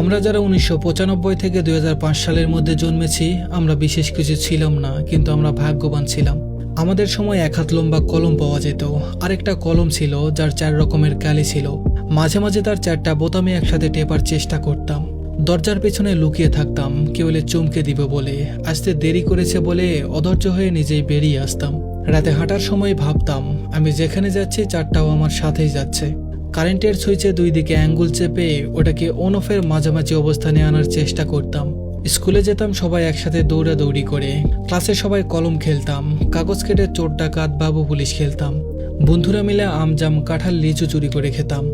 আমরা যারা উনিশশো পঁচানব্বই থেকে দুই হাজার পাঁচ সালের মধ্যে জন্মেছি, আমরা বিশেষ কিছু ছিলাম না, কিন্তু আমরা ভাগ্যবান ছিলাম। আমাদের সময় এক হাত লম্বা কলম পাওয়া যেত, আরেকটা কলম ছিল যার চার রকমের ক্যালি ছিল। মাঝে মাঝে তার চারটা বোতামে একসাথে টেপার চেষ্টা করতাম। দরজার পেছনে লুকিয়ে থাকতাম, কেউ এলে চমকে দিবে বলে। আসতে দেরি করেছে বলে অধৈর্য হয়ে নিজেই বেরিয়ে আসতাম। রাতে হাঁটার সময় ভাবতাম, আমি যেখানে যাচ্ছি, চারটাও আমার সাথেই যাচ্ছে। কারেন্টের সুইচে দুই দিকে অ্যাঙ্গুল চেপে ওটাকে অন অফের মাঝামাঝি অবস্থানে আনার চেষ্টা করতাম। স্কুলে যেতাম সবাই একসাথে দৌড়াদৌড়ি করে। ক্লাসে সবাই কলম খেলতাম। কাগজ কেটে চোর ডাকাত বাবু পুলিশ খেলতাম। বন্ধুরা মিলে আম জাম কাঁঠাল লিচু চুরি করে খেতাম।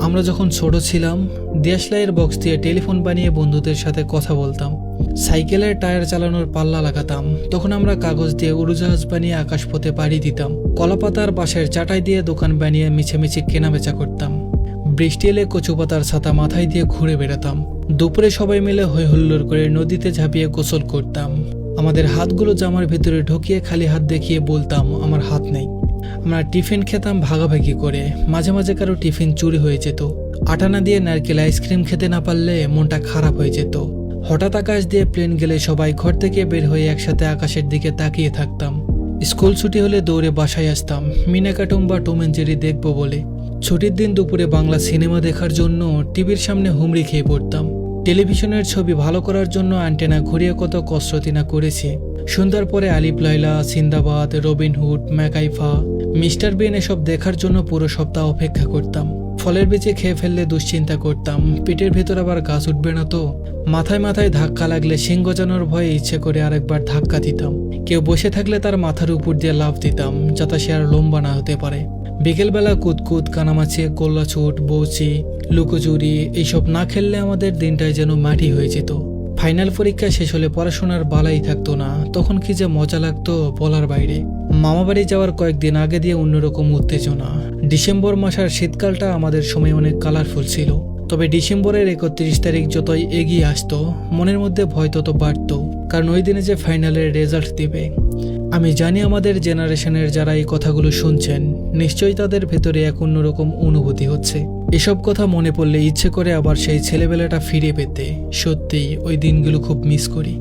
আমরা যখন ছোট ছিলাম, দেশলাইয়ের বক্স দিয়ে টেলিফোন বানিয়ে বন্ধুদের সাথে কথা বলতাম। সাইকেলের টায়ার চালানোর পাল্লা লাগাতাম। তখন আমরা কাগজ দিয়ে উড়োজাহাজ বানিয়ে আকাশপথে পাড়ি দিতাম। কলাপাতার বাঁশের চাটাই দিয়ে দোকান বানিয়ে মিছেমিছে কেনাবেচা করতাম। বৃষ্টি এলে কচু পাতার ছাতা মাথায় দিয়ে ঘুরে বেড়াতাম। দুপুরে সবাই মিলে হই হুল্লোড় করে নদীতে ঝাঁপিয়ে গোসল করতাম। আমাদের হাতগুলো জামার ভিতরে ঢুকিয়ে খালি হাত দেখিয়ে বলতাম, আমার হাত নেই। আমরা টিফিন খেতাম ভাগাভাগি করে। মাঝে মাঝে কারও টিফিন চুরি হয়ে যেত। আটানা দিয়ে নারকেল আইসক্রিম খেতে না পারলে মনটা খারাপ হয়ে যেত। হঠাৎ আকাশ দিয়ে প্লেন গেলে সবাই ঘর থেকে বের হয়ে একসাথে আকাশের দিকে তাকিয়ে থাকতাম। স্কুল ছুটি হলে দৌড়ে বাসায় আসতাম। মিনা কার্টুন বা টম জেরি দেখব বলে। ছুটির দিন দুপুরে বাংলা সিনেমা দেখার জন্য টিভির সামনে হুমড়ি খেয়ে পড়তাম। টেলিভিশনের ছবি ভালো করার জন্য অ্যান্টেনা ঘুরিয়ে কত কসরতি না করেছি। সন্ধ্যার পরে Alif Laila Sindbad, Robin Hood, ম্যাকাইফা, mister Bean এসব দেখার জন্য পুরো সপ্তাহ অপেক্ষা করতাম। ফলের বেচে খেয়ে ফেললে দুশ্চিন্তা করতাম। পেটের ভেতর আবার গাছ উঠবে না তো। মাথায় মাথায় ধাক্কা লাগলে শিং গজানোর ভয়ে ইচ্ছে করে আরেকবার ধাক্কা দিতাম। কেউ বসে থাকলে তার মাথার উপর দিয়ে লাফ দিতাম, যাতে সে আর লম্বা না হতে পারে। বিকেলবেলা কুতকুত কানামাছি গোল্লাছুট বৌচি, লুকোচুরি এইসব না খেললে আমাদের দিনটাই যেন মাটি হয়ে যেত। ফাইনাল পরীক্ষা শেষ হলে পড়াশোনার বালাই থাকতো না, তখন কি যে মজা লাগতো বলার বাইরে। মামাবাড়ি যাওয়ার কয়েকদিন আগে দিয়ে অন্যরকম উত্তেজনা। ডিসেম্বর মাস আর শীতকালটা আমাদের সময় অনেক কালারফুল ছিল। তবে ডিসেম্বরের একত্রিশ তারিখ যতই এগিয়ে আসতো, মনের মধ্যে ভয় তত বাড়তো, কারণ ওই দিনে যে ফাইনালের রেজাল্ট দিবে। আমি জানি আমাদের জেনারেশনের যারা এই কথাগুলো শুনছেন, নিশ্চয়ই তাদের ভেতরে এক অন্যরকম অনুভূতি হচ্ছে। এসব কথা মনে পড়লে ইচ্ছে করে আবার সেই ছেলেবেলাটা ফিরে পেতে সত্যিই ওই দিনগুলো খুব মিস করি।